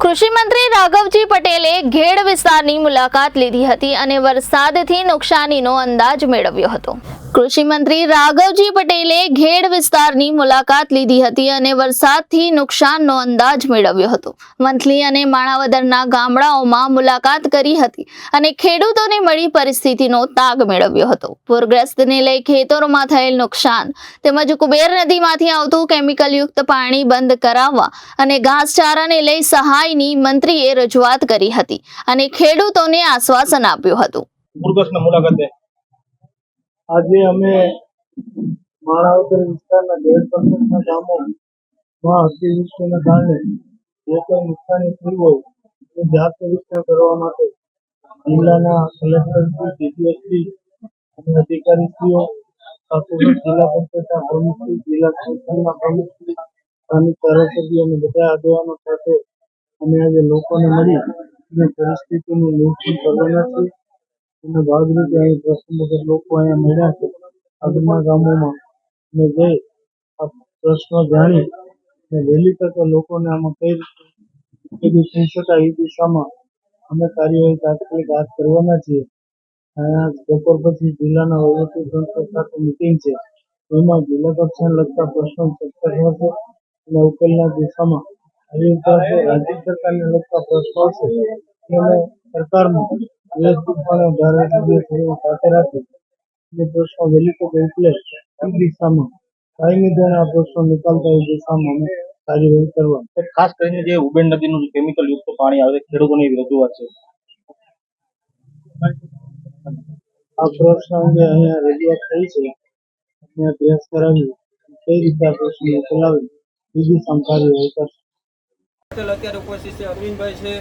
કૃષિ મંત્રી રાઘવજી પટેલે ઘેડ વિસ્તારની મુલાકાત લીધી હતી અને વરસાદથી નુકસાનીનો અંદાજ મેળવ્યો હતો. કૃષિ મંત્રી રાઘવજી પટેલે ઘેડ વિસ્તારની મુલાકાત લીધી હતી અને વરસાદથી નુકસાનનો અંદાજ મેળવ્યો હતો. મંથલી અને માણાવદરના ગામડાઓમાં મુલાકાત કરી હતી અને ખેડૂતોને મળી પરિસ્થિતિનો તાગ મેળવ્યો હતો. પૂરગ્રસ્તને લઈ ખેતરોમાં થયેલ નુકસાન તેમજ કુબેર નદીમાંથી આવતું કેમિકલયુક્ત પાણી બંધ કરાવવા અને ઘાસચારાને લઈ સહાયની મંત્રીએ રજૂઆત કરી હતી અને ખેડૂતોને આશ્વાસન આપ્યું હતું. મુલાકાતે આજે અમે માણાવદર વિસ્તારના ગેર પંથકના ગામોમાં અતિવૃષ્ટિના કારણે જે કોઈ નુકસાની થયું હોય તે જાત નિરીક્ષણ કરવા માટે જિલ્લાના કલેક્ટરશ્રી ડીપીએસપી અને અધિકારીશ્રીઓ જિલ્લા પંચાયતના પ્રમુખશ્રી જિલ્લા સંસ્થાના પ્રમુખશ્રી સ્થાનિક ધારાસભ્યો અને બધા આગેવાનો સાથે અમે આજે લોકોને મળી અને પરિસ્થિતિનું નિરીક્ષણ કરવાના છીએ. એના ભાગરૂપે અહીં વગર લોકો અહીંયા મળ્યા છે. આગળના ગામોમાં અને જઈ આ પ્રશ્નો જાણી અને વહેલી તકે લોકોને આમાં કઈ રીતે થઈ શકાય એ દિશામાં અમે કાર્યવાહી તાત્કાલિક હાથ કરવાના છીએ. બપોર પછી જિલ્લાના વહીવટીતંત્ર સાથે મિટિંગ છે. એમાં જિલ્લા કક્ષાને લગતા પ્રશ્નો ચર્ચા થશે અને ઉકેલના દિશામાં રાજ્ય સરકારને લગતા પ્રશ્નો છે. સરકારમાં વ્યવસ્થિતપણે ધારાસભ્ય સભ્યો સાથે રાખી એ પ્રશ્નો વહેલી તકે ઉકેલે એ દિશામાં? કાયમી ધોરણે આ પ્રશ્નો નિકાલતા એ દિશામાં અમે કાર્યવાહી કરવા ખાસ કરીને જે ઉબેન નદીનું કેમિકલ યુક્ત પાણી આવે ખેડૂતોની રજૂઆત છે. આ પ્રશ્ન અંગે અહીંયા રજૂઆત થઈ છે. અમે અભ્યાસ કરાવી કઈ રીતે આ પ્રશ્ન ઉકેલાવે? બીજી દિશામાં કાર્યવાહી કરશે. અત્યારે ઉપસ્થિત છે અરવિંદભાઈ છે.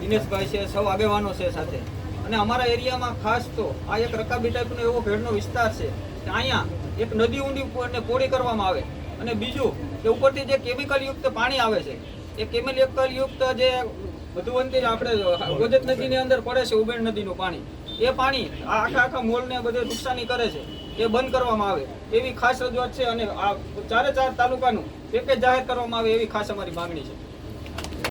દિનેશભાઈ છે, સૌ આગેવાનો છે સાથે. અને અમારા એરિયામાં ખાસ તો આ એક રકાબી ટાઈપનો એવો ભેળનો વિસ્તાર છે કે અહીંયા એક નદી ઊંડી પોળી કરવામાં આવે. અને બીજું કે ઉપરથી જે કેમિકલ યુક્ત પાણી આવે છે, એ કેમિકલ યુક્ત જે મધુવંતી આપણે ગોજત નદીની અંદર પડે છે ઉબેણ નદીનું પાણી, એ પાણી આ આખા આખા મોલને બધે નુકસાની કરે છે, એ બંધ કરવામાં આવે. એવી ખાસ રજૂઆત છે અને આ ચારે ચાર તાલુકાનું પેકેજ જાહેર કરવામાં આવે એવી ખાસ અમારી માંગણી છે.